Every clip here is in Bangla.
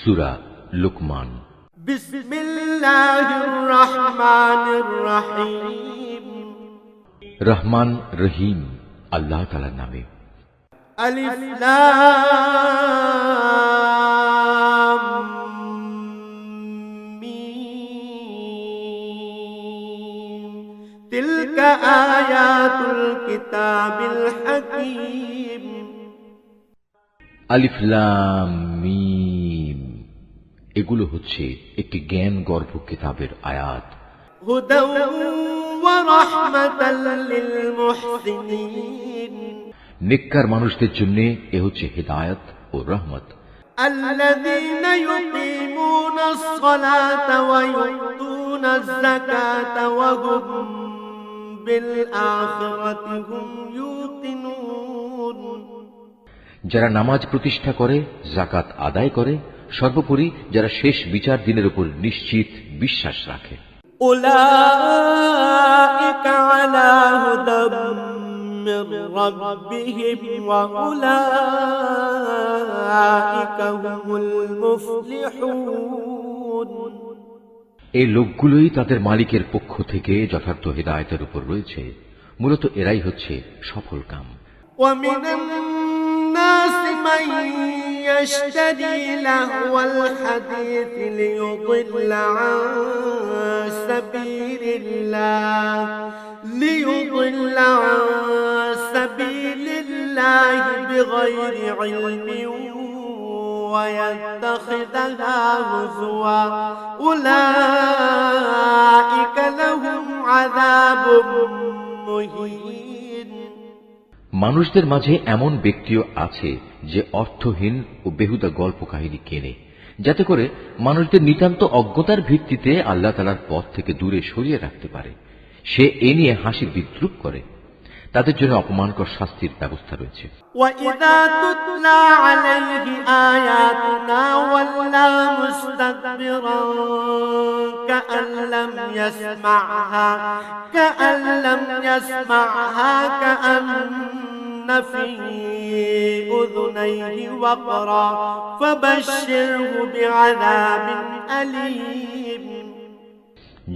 সুরা লুকমান بسم الله الرحمن الرحيم রহমান রহিম আল্লাহ তালার নামে ألف لام ميم تلك آيات الكتاب الحكيم আলিফলাম মিম এগুলো হচ্ছে একটি জ্ঞান গর্ভ কিতাবের আয়াত هدى ورحمة للمحسنين নেককার মানুষদের জন্য এ হচ্ছে হেদায়ত ও রহমত الذين يقيمون الصلاة ويؤتون الزكاة وهم بالآخرة هم يوقنون যারা নামাজ প্রতিষ্ঠা করে জাকাত আদায় করে সর্বোপরি যারা শেষ বিচার দিনের উপর নিশ্চিত বিশ্বাস রাখে أولئك على هدى من ربهم وأولئك هم المفلحون এই লোকগুলোই তাদের মালিকের পক্ষ থেকে যথার্থ হেদায়তের উপর রয়েছে মূলত এরাই হচ্ছে সফল কাম ومن الناس من يشتري لهو الحديث ليضل عن سبيل الله ليضل عن سبيل الله بغير علم ويتخذها هزوا أولئك لهم عذاب مهين মানুষদের মাঝে এমন ব্যক্তিও আছে যে অর্থহীন ও বেহুদা গল্প কাহিনী কেনে যাতে করে মানুষদের নিতান্ত অজ্ঞতার ভিত্তিতে আল্লাহ তালার পথ থেকে দূরে সরিয়ে রাখতে পারে সে এ নিয়ে হাসির বিদ্রুপ করে তাদের জন্য অপমানকর শাস্তির ব্যবস্থা রয়েছে وإذا تتلى عليه آياتنا ولى مستكبرا كأن لم يسمعها كأن لم يسمعها كأن في أذنيه وقرا فبشره بعذاب أليم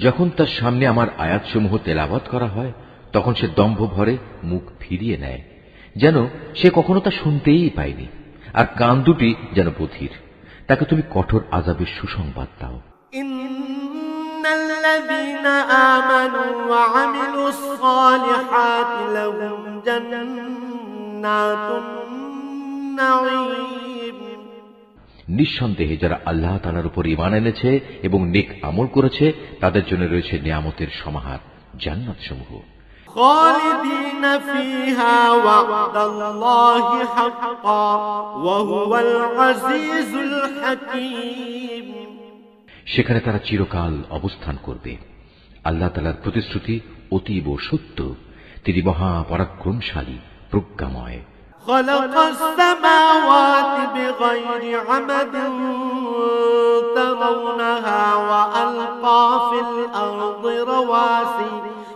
যখন তার সামনে আমার আয়াতসমূহ তেলাবাত করা হয় তখন সে দম্ভ ভরে মুখ ফিরিয়ে নেয় যেন সে কখনো তা শুনতেই পায়নি আর কান দুটি যেন বধির তাকে তুমি কঠোর আজাবের সুসংবাদ দাও إن الذين آمنوا وعملوا الصالحات لهم جنات النعيم নিঃসন্দেহে যারা আল্লাহ তালার উপর ইমান এনেছে এবং নেক আমল করেছে তাদের জন্য রয়েছে নিয়ামতের সমাহার জান্নাত সমূহ خالدين فيها وعد الله حقا وهو العزيز الحكيم সেখানে তারা চিরকাল অবস্থান করবে আল্লাহ তালার প্রতিশ্রুতি অতীব সত্য তিনি মহাপরাক্রমশালী প্রজ্ঞাময় خلق السماوات بغير عمد ترونها وألقى في الأرض رواسي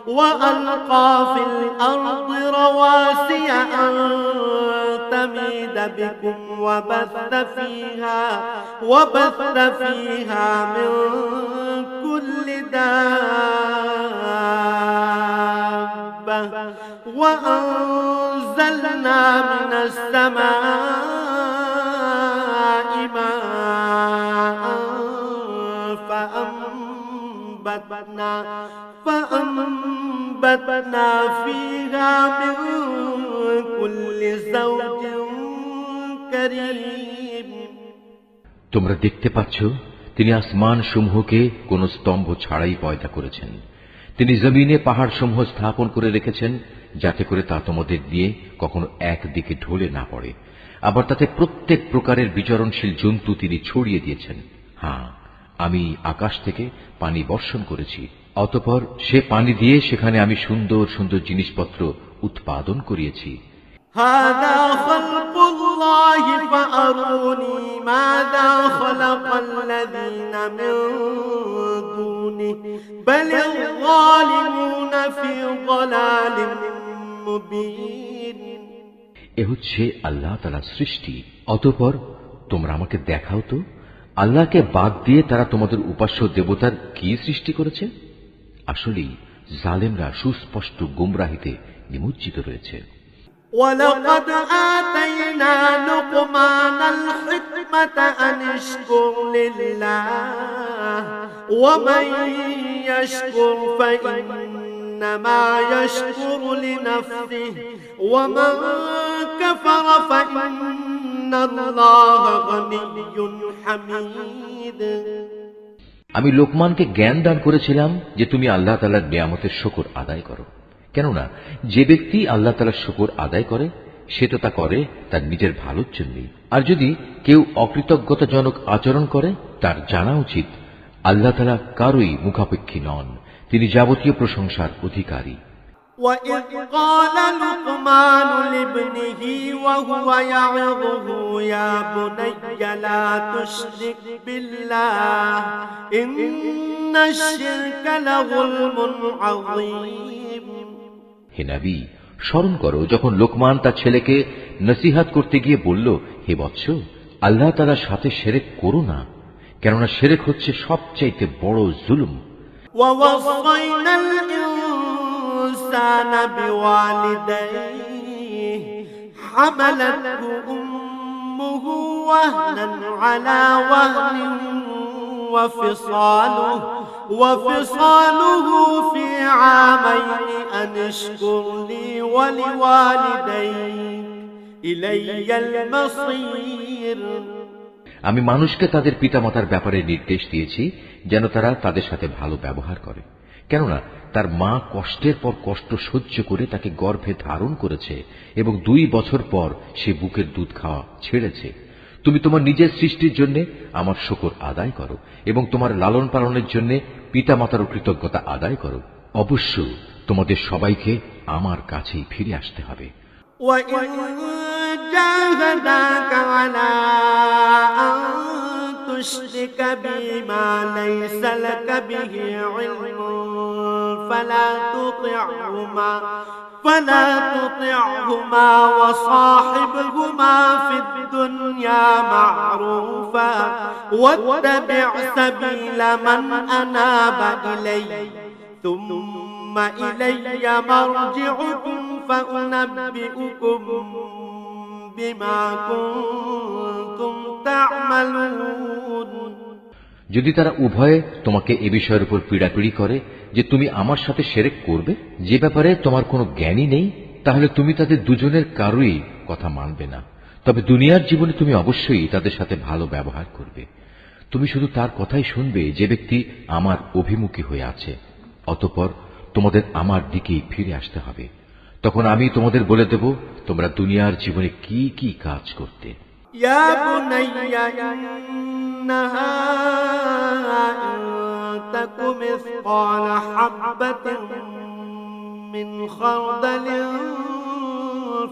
وألقى في الأرض رواسي أن تميد بكم وبث فيها وبث فيها من كل دابة. وأنزلنا من السماء ماء فأنبتنا فأنبتنا فيها من كل زوج كريم তোমরা দেখতে পাচ্ছ তিনি আসমান সমূহকে কোন স্তম্ভ ছাড়াই পয়দা করেছেন তিনি জমিনে পাহাড় সমূহ স্থাপন করে রেখেছেন যাতে করে তা তোমাদের দিয়ে কখনো একদিকে ঢলে না পড়ে আবার তাতে প্রত্যেক প্রকারের বিচরণশীল জন্তু তিনি ছড়িয়ে দিয়েছেন হ্যাঁ আমি আকাশ থেকে পানি বর্ষণ করেছি অতপর সে পানি দিয়ে সেখানে আমি সুন্দর সুন্দর জিনিসপত্র উৎপাদন করিয়েছি। এ হচ্ছে আল্লাহ তালা সৃষ্টি অতপর তোমরা আমাকে দেখাও তো। আল্লাহকে বাদ দিয়ে তারা তোমাদের উপাস্য দেবতার কি সৃষ্টি করেছে আসলেই জালেমরা সুস্পষ্ট গুমরাহিতে নিমজ্জিত রয়েছে ولقد آتينا لقمان الحكمة أن اشكر لله ومن يشكر فإنما يشكر لنفسه ومن كفر فإن الله غني حميد আমি লোকমানকে জ্ঞান দান করেছিলাম যে তুমি আল্লাহ তালার নিয়ামতের শকর আদায় করো। কেননা, যে ব্যক্তি আল্লাহ তালার শকর আদায় করে, সে তো তা করে তার নিজের ভালোর জন্যই। আর যদি কেউ অকৃতজ্ঞতাজনক আচরণ করে, তার জানা উচিত, আল্লাহ তালা কারোই মুখাপেক্ষী নন। তিনি যাবতীয় প্রশংসার অধিকারী। وإذ قال لقمان لابنه وهو يعظه يا بني لا تشرك بالله إن الشرك لظلم عظيم হে নবী স্মরণ করো যখন লোকমান তার ছেলেকে নসিহাত করতে গিয়ে বলল হে বৎস আল্লাহ তালার সাথে সেরেক করো না কেননা সেরেক হচ্ছে সবচাইতে বড় জুলুম ووصينا الإنسان بوالديه. حملته أمه وهنا على وهن وفصاله. وفصاله في عامين أن اشكر لي ولوالديك. إلي المصير. আমি মানুষকে তাদের পিতামাতার ব্যাপারে নির্দেশ দিয়েছি যেন তারা তাদের সাথে ভালো ব্যবহার করে। কেননা, তার মা কষ্টের পর কষ্ট সহ্য করে তাকে গর্ভে ধারণ করেছে এবং দুই বছর পর সে বুকের দুধ খাওয়া ছেড়েছে। তুমি তোমার নিজের সৃষ্টির জন্য আমার শকর আদায় করো এবং তোমার লালন পালনের জন্য পিতামাতারও কৃতজ্ঞতা আদায় করো। অবশ্য তোমাদের সবাইকে আমার কাছেই ফিরে আসতে হবে। جاهداك على أن تشرك بي ما ليس لك به علم. فلا تطعهما فلا تطعهما وصاحبهما في الدنيا معروفا. واتبع سبيل من أناب إلي ثم إلي مرجعكم فأنبئكم. بما যদি তারা উভয়ে তোমাকে এ বিষয়ের উপর পীড়াপিড়ি করে যে তুমি আমার সাথে সেরেক করবে, যে ব্যাপারে তোমার কোনো জ্ঞানই নেই, তাহলে তুমি তাদের দুজনের কারোই কথা মানবে না। তবে দুনিয়ার জীবনে তুমি অবশ্যই তাদের সাথে ভালো ব্যবহার করবে। তুমি শুধু তার কথাই শুনবে যে ব্যক্তি আমার অভিমুখী হয়ে আছে, অতপর তোমাদের আমার দিকেই ফিরে আসতে হবে। তখন আমি তোমাদের বলে দেব তোমরা দুনিয়ার জীবনে কি কি কাজ করতে يا بني إنها إن تك مثقال حبة من خردل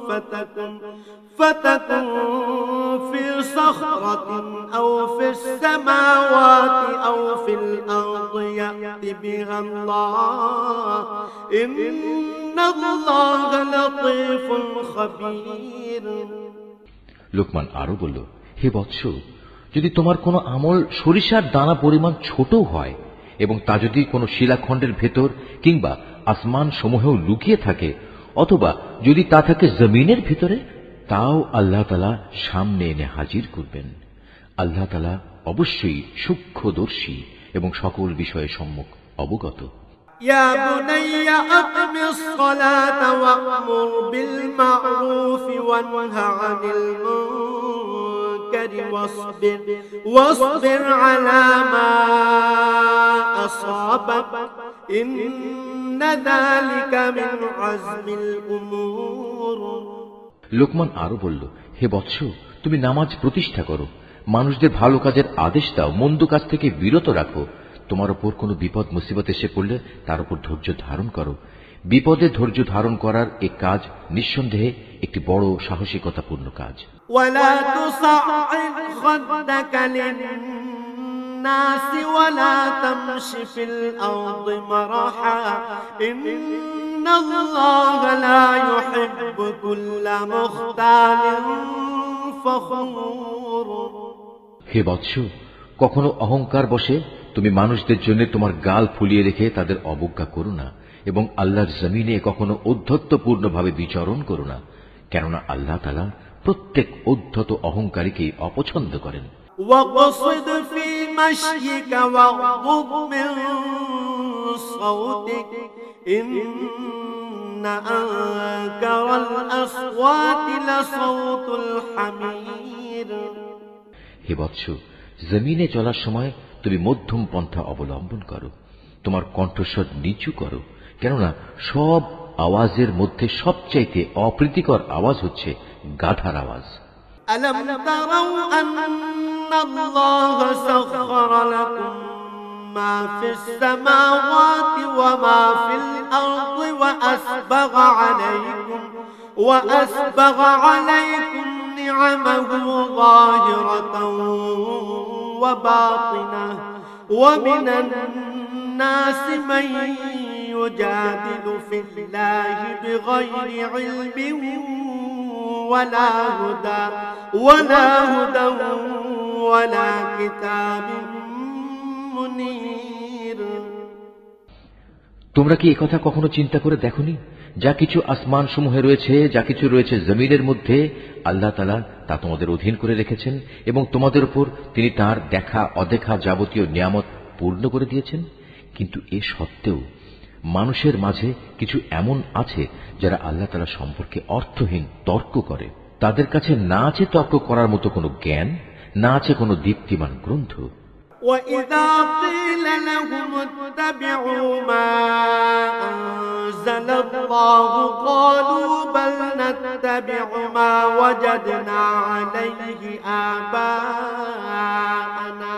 فتكن فتكن في صخرة أو في السماوات أو في الأرض يأت بها الله إن الله لطيف خبير লোকমান আরো বলল হে বৎস যদি তোমার কোনো আমল সরিষার দানা পরিমাণ ছোট হয় এবং তা যদি কোনো শিলাখণ্ডের ভেতর কিংবা আসমান সমূহেও লুকিয়ে থাকে অথবা যদি তা থাকে জমিনের ভিতরে তাও আল্লাহ তালা সামনে এনে হাজির করবেন আল্লাহ তালা অবশ্যই সূক্ষ্মদর্শী এবং সকল বিষয়ে সম্মুখ অবগত يا بني أقم الصلاة وأمر بالمعروف وانه عن المنكر واصبر واصبر على ما أصابك إن ذلك من عزم الأمور লোকমান আরো বলল হে বৎস তুমি নামাজ প্রতিষ্ঠা করো মানুষদের ভালো কাজের আদেশ দাও মন্দ কাজ থেকে বিরত রাখো তোমার ওপর কোনো বিপদ মুসিবত এসে পড়লে তার উপর ধৈর্য ধারণ করো বিপদে ধৈর্য ধারণ করার এ কাজ নিঃসন্দেহে একটি বড় সাহসিকতাপূর্ণ কাজ ولا تصعد خدك للناس ولا تمش في الأرض مرحا إن الله لا يحب كل مختال فخور হে বৎস কখনো অহংকার বসে তুমি মানুষদের জন্য তোমার গাল ফুলিয়ে রেখে তাদের অবজ্ঞা করো না এবং আল্লাহর জমিনে কখনো ঔদ্ধত্যপূর্ণভাবে বিচরণ করো না কেননা আল্লাহ তালা প্রত্যেক ঔদ্ধত অহংকারীকে অপছন্দ করেন واقصد في مشيك واغضض من صوتك إن أنكر الأصوات لصوت الحمير হে বৎস জমিনে চলার সময় তুমি মধ্যম পন্থা অবলম্বন করো তোমার কণ্ঠস্বর নিচু করো কেননা সব আওয়াজের মধ্যে সবচাইতে অপ্রীতিকর আওয়াজ হচ্ছে গাধার আওয়াজ ألم تروا أن الله سخر لكم ما في السماوات وما في الأرض وأسبغ عليكم وأسبغ عليكم نعمه ظاهرة وباطنة ومن الناس من يجادل في الله بغير علم ولا هدى ولا هدى ولا كتاب منير তোমরা কি একথা কখনো চিন্তা করে দেখনি যা কিছু আসমান সমূহে রয়েছে যা কিছু রয়েছে জমিনের মধ্যে আল্লাহ তালা তা তোমাদের অধীন করে রেখেছেন এবং তোমাদের উপর তিনি তার দেখা অদেখা যাবতীয় নিয়ামত পূর্ণ করে দিয়েছেন কিন্তু এ সত্ত্বেও মানুষের মাঝে কিছু এমন আছে যারা আল্লাহ তালা সম্পর্কে অর্থহীন তর্ক করে তাদের কাছে না আছে তর্ক করার মতো কোনো জ্ঞান না আছে কোনো দীপ্তিমান গ্রন্থ وإذا قيل لهم اتبعوا ما أنزل الله قالوا بل نتبع ما وجدنا عليه آباءنا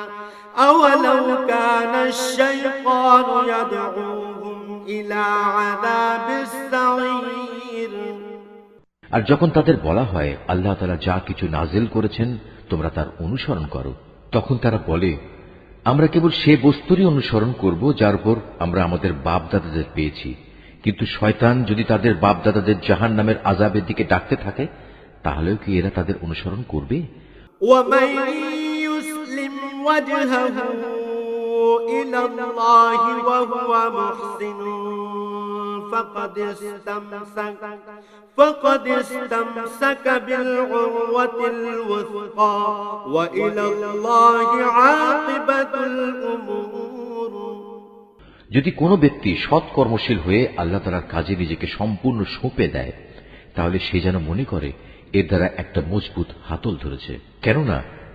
أولو كان الشيطان يدعوهم إلى عذاب السعير আর যখন তাদের বলা হয় আল্লাহ তারা যা কিছু নাজেল করেছেন তোমরা তার অনুসরণ করো তখন তারা বলে আমরা কেবল সে বস্তুরই অনুসরণ করব যার উপর আমরা আমাদের বাপদাদাদের পেয়েছি। কিন্তু শয়তান যদি তাদের বাপদাদাদের জাহান নামের আজাবের দিকে ডাকতে থাকে তাহলেও কি এরা তাদের অনুসরণ করবে? إلى الله وهو محسن فقد استمسك فقد استمسك بالعروة الوثقى وإلى الله عاقبة الأمور যদি কোনো ব্যক্তি সৎ কর্মশীল হয়ে আল্লাহ তালার কাজে নিজেকে সম্পূর্ণ সঁপে দেয় তাহলে সে যেন মনে করে এর দ্বারা একটা মজবুত হাতল ধরেছে কেননা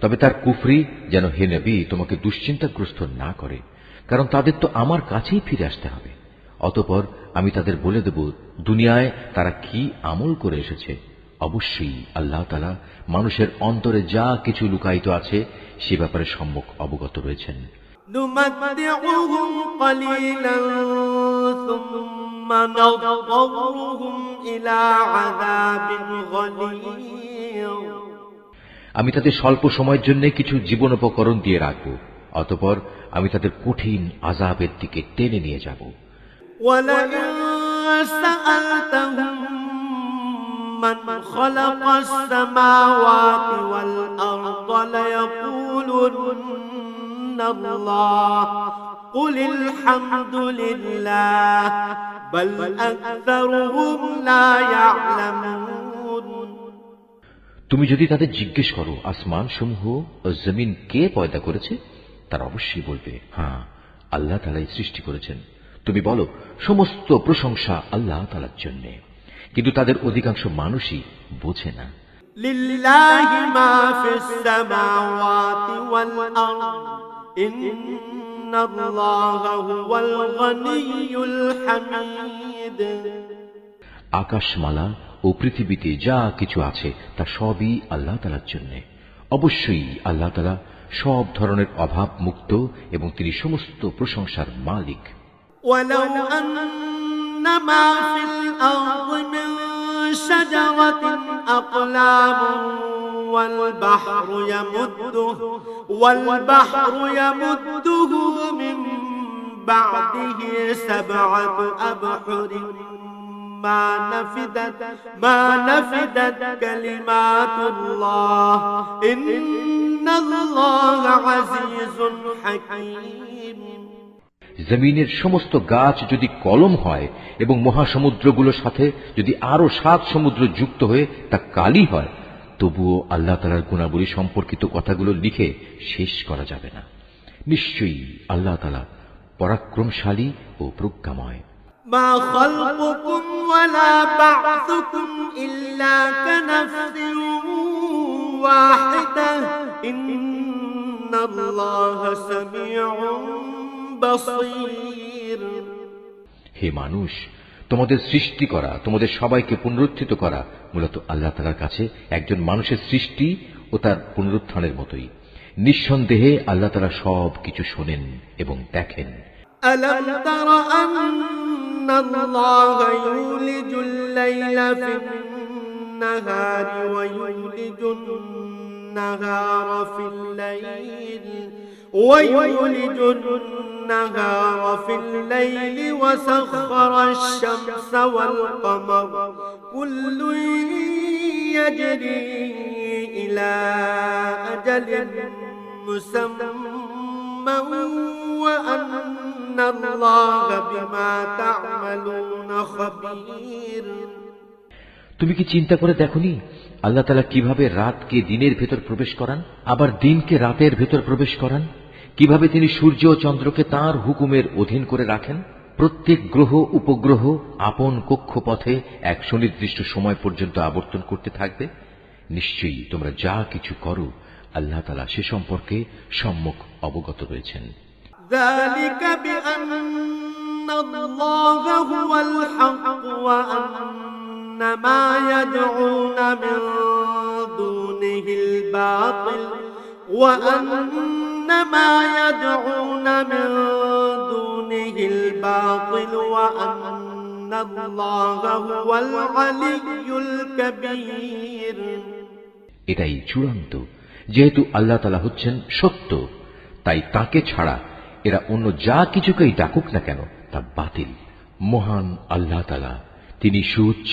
তবে তার কুফরি যেন হে নবী তোমাকে দুশ্চিন্তাগ্রস্ত না করে কারণ তাদের তো আমার কাছেই ফিরে আসতে হবে অতপর আমি তাদের বলে দেব দুনিয়ায় তারা কি আমল করে এসেছে অবশ্যই আল্লাহ তালা মানুষের অন্তরে যা কিছু লুকায়িত আছে সে ব্যাপারে সম্মুখ অবগত রয়েছেন نمتعهم قليلا ثم نضطرهم إلى عذاب غليظ আমি তাদের স্বল্প সময়ের জন্য কিছু জীবনোপকরণ দিয়ে রাখব অতপর আমি তাদের কঠিন আজাবের দিকে টেনে নিয়ে যাব ولئن سألتهم من خلق السماوات والأرض ليقولن الله قل الحمد لله بل أكثرهم لا يعلمون তুমি যদি তাদের জিজ্ঞেস করো আসমান সমূহ ও জমিন কে পয়দা করেছে তারা অবশ্যই বলবে হ্যাঁ আল্লাহ তালাই সৃষ্টি করেছেন তুমি বলো সমস্ত প্রশংসা আল্লাহ তালার জন্য কিন্তু তাদের অধিকাংশ মানুষই বোঝে না لله ما في السماوات والأرض إن الله هو الغني الحميد আকাশমালা ও পৃথিবীতে যা কিছু আছে তা সবই আল্লাহ তালার জন্য অবশ্যই আল্লাহ তালা সব ধরনের অভাব মুক্ত এবং তিনি সমস্ত প্রশংসার মালিক ولو أن ما في الأرض من شجرة أقلام والبحر يمده والبحر يمده من بعده سبعة أبحر ما نفدت ما نفدت كلمات الله إن الله عزيز حكيم জমিনের সমস্ত গাছ যদি কলম হয় এবং মহাসমুদ্রগুলোর সাথে যদি আরো সাত সমুদ্র যুক্ত হয়ে তা কালি হয় তবুও আল্লাহ তালার গুণাবলী সম্পর্কিত কথাগুলো লিখে শেষ করা যাবে না নিশ্চয়ই আল্লাহ তালা পরাক্রমশালী ও প্রজ্ঞাময় ما خلقكم ولا بعثكم إلا كنفس واحدة إن الله سميع بصير হে মানুষ তোমাদের সৃষ্টি করা তোমাদের সবাইকে পুনরুত্থিত করা মূলত আল্লাহ তালার কাছে একজন মানুষের সৃষ্টি ও তার পুনরুত্থানের মতোই নিঃসন্দেহে আল্লাহ তালা সব কিছু শোনেন এবং দেখেন أن الله يولج الليل في النهار ويولج النهار في الليل ويولج النهار في الليل وسخر الشمس والقمر. كل يجري إلى أجل مسمى وأن الله بما تعملون خبير তুমি কি চিন্তা করে দেখনি আল্লাহ তালা কিভাবে রাতকে দিনের ভেতর প্রবেশ করান আবার দিনকে রাতের ভেতর প্রবেশ করান কিভাবে তিনি সূর্য ও চন্দ্রকে তার হুকুমের অধীন করে রাখেন প্রত্যেক গ্রহ উপগ্রহ আপন কক্ষপথে এক সুনির্দিষ্ট সময় পর্যন্ত আবর্তন করতে থাকবে নিশ্চয়ই তোমরা যা কিছু করো আল্লাহ তালা সে সম্পর্কে সম্মুখ অবগত রয়েছেন ذلك بأن الله هو الحق وأن ما يدعون من دونه الباطل وأن ما يدعون من دونه الباطل وأن الله هو العلي الكبير এটাই চূড়ান্ত যেহেতু আল্লাহ তালা হচ্ছেন সত্য তাই তাকে ছাড়া এরা অন্য যা কিছুকেই ডাকুক না কেন তা বাতিল মহান আল্লাহ তালা তিনি সুউচ্চ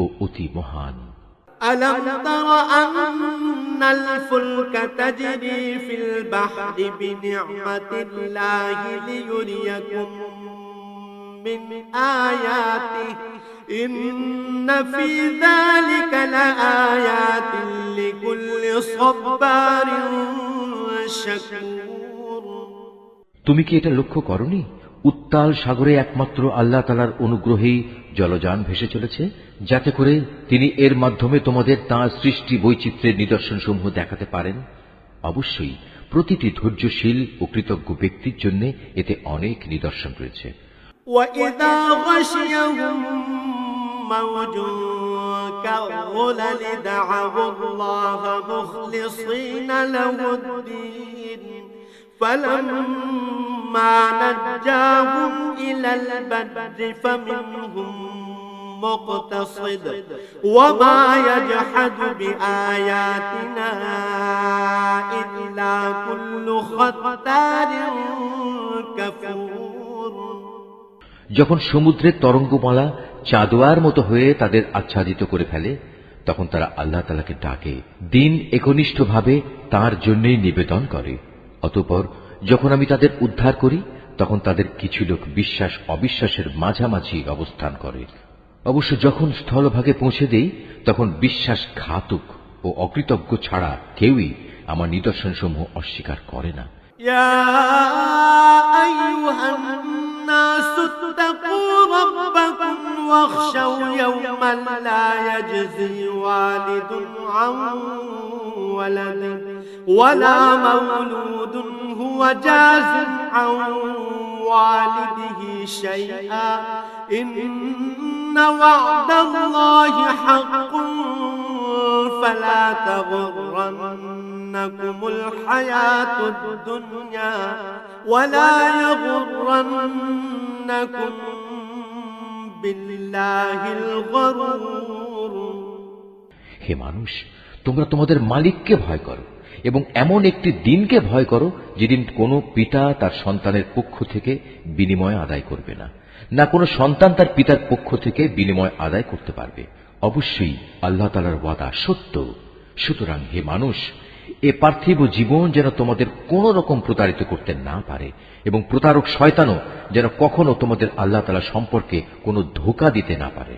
ও অতি মহান ألم تر أن الفلك تجري في البحر بنعمة الله ليريكم من آياته إن في ذلك لآيات لكل صبار شكور তুমি কি এটা লক্ষ্য করনি উত্তাল সাগরে একমাত্র আল্লাহ তালার অনুগ্রহেই জলযান ভেসে চলেছে যাতে করে তিনি এর মাধ্যমে তোমাদের তাঁর সৃষ্টি বৈচিত্র্যের নিদর্শনসমূহ দেখাতে পারেন অবশ্যই প্রতিটি ধৈর্যশীল ও কৃতজ্ঞ ব্যক্তির জন্য এতে অনেক নিদর্শন রয়েছে وإذا غشيهم موج كالظلل دعوا الله مخلصين له الدين فلما نجاهم إلى البر فمنهم مقتصد وما يجحد بآياتنا إلا كل ختار كفور যখন সমুদ্রের তরঙ্গমালা চাঁদোয়ার মতো হয়ে তাদের আচ্ছাদিত করে ফেলে তখন তারা আল্লাহ তালাকে ডাকে দিন একনিষ্ঠভাবে তার জন্যই নিবেদন করে অতঃপর যখন আমি তাদের উদ্ধার করি তখন তাদের কিছু লোক বিশ্বাস অবিশ্বাসের মাঝামাঝি অবস্থান করে অবশ্য যখন স্থলভাগে পৌঁছে দেই তখন বিশ্বাস ঘাতক ও অকৃতজ্ঞ ছাড়া কেউই আমার নিদর্শনসমূহ অস্বীকার করে না يا أيها الناس اتقوا ربكم واخشوا يوما لا يجزي والد عن ولده ولا مولود هو جاز عن والده شيئا إن وعد الله حق فلا تغرن تغرنكم الحياة الدنيا ولا يغرنكم بالله الغرور হে মানুষ তোমরা তোমাদের মালিককে ভয় করো এবং এমন একটি দিনকে ভয় করো যেদিন কোনো পিতা তার সন্তানের পক্ষ থেকে বিনিময় আদায় করবে না না কোনো সন্তান তার পিতার পক্ষ থেকে বিনিময় আদায় করতে পারবে। অবশ্যই আল্লাহ তালার ওয়াদা সত্য। সুতরাং হে মানুষ, এ পার্থিব জীবন যেন তোমাদের কোনো রকম প্রতারিত করতে না পারে এবং প্রতারক শয়তানও যেন কখনো তোমাদের আল্লাহ তালা সম্পর্কে কোনো ধোকা দিতে না পারে।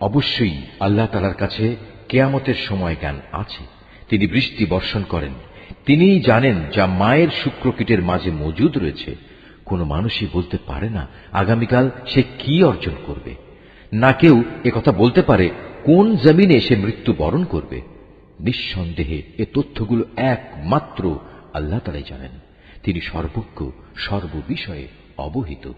অবশ্যই আল্লাহ তালার কাছে কেয়ামতের সময় জ্ঞান আছে। তিনি বৃষ্টি বর্ষণ করেন। তিনিই জানেন যা মায়ের শুক্রকীটের মাঝে মজুদ রয়েছে। কোনো মানুষই বলতে পারে না আগামীকাল সে কি অর্জন করবে। না কেউ কথা বলতে পারে কোন জমিনে সে মৃত্যু বরণ করবে। নিঃসন্দেহে এ তথ্যগুলো একমাত্র আল্লাহ তালাই জানেন। তিনি সর্বজ্ঞ, সর্ববিষয়ে অবহিত।